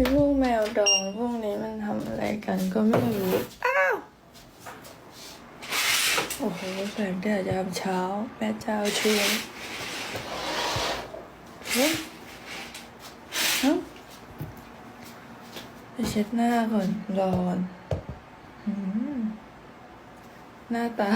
ไอ้ลูกแมวดองพวกนี้มันทำอะไรกันก็ไม่รู้ อ้าว โอ้โหแสงแดดยามเช้าแม่เจ้าช่วยเฮ้ยเอ้าไปเช็ดหน้าก่อนรอก่อนอืมหน้าตา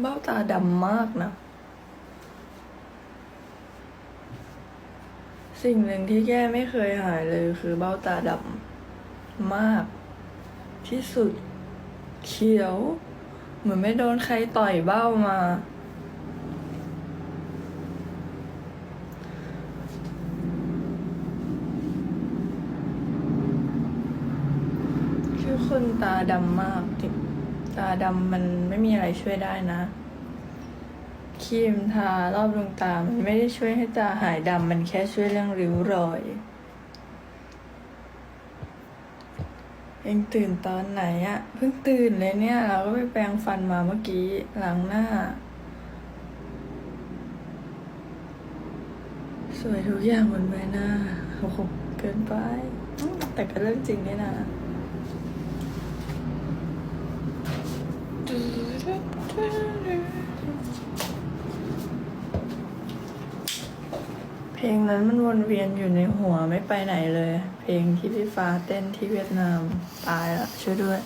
เบ้าตาดำมากนะ สิ่งหนึ่งที่แก้ไม่เคยหายเลยคือเบ้าตาดำมาก ที่สุด เขียว เหมือนไม่โดนใครต่อยเบ้ามาคือคนตาดำมากจริง ตาดำมันไม่มีอะไรช่วยได้นะครีมทารอบดวงตา มันไม่ได้ช่วยให้ตาหายดำ มันแค่ช่วยเรื่องริ้วรอย เองตื่นตอนไหนอะเพิ่งตื่นเลยเนี่ย เราก็ไปแปรงฟันมาเมื่อกี้หลังหน้า สวยทุกอย่างบนใบหน้าโอ้โหเกินไป แต่ก็เรื่องจริงนี่นะ เพลงนั้นมันวนเวียนอยู่ในหัวไม่ไปไหนเลย เพลงที่พี่ฟ้าเต้นที่เวียดนามตายละช่วยด้วย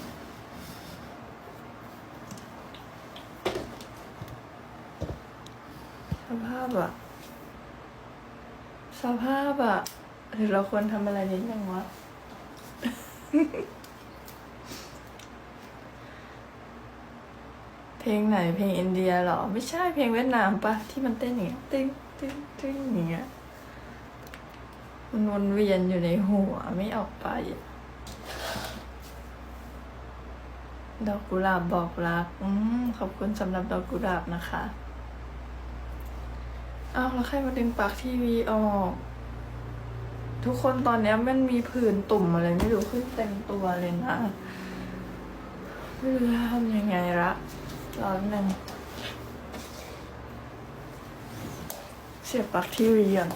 สภาพอะสภาพอะหรือเราควรทำอะไรนิดนึงวะเพลงไหนเพลงอินเดียหรอ ไม่ใช่เพลงเวียดนามปะที่มันเต้นอย่างเงี้ยตึ้งตึ้งตึ้งอย่างเงี้ยมัน วนเวียนอยู่ในหัวไม่ออกไป ดอกกุหลาบบอกรัก อืมขอบคุณสำหรับดอกกุหลาบนะคะอ้าวแล้วใครมาดึงปลั๊กทีวีออก ทุกคนตอนนี้มันมีผื่นตุ่มอะไรไม่รู้ขึ้นเต็มตัวเลยนะไม่รู้จะทำยังไงละร้อนหนึ่งเสียบปลั๊กทีวีก่อน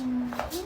김치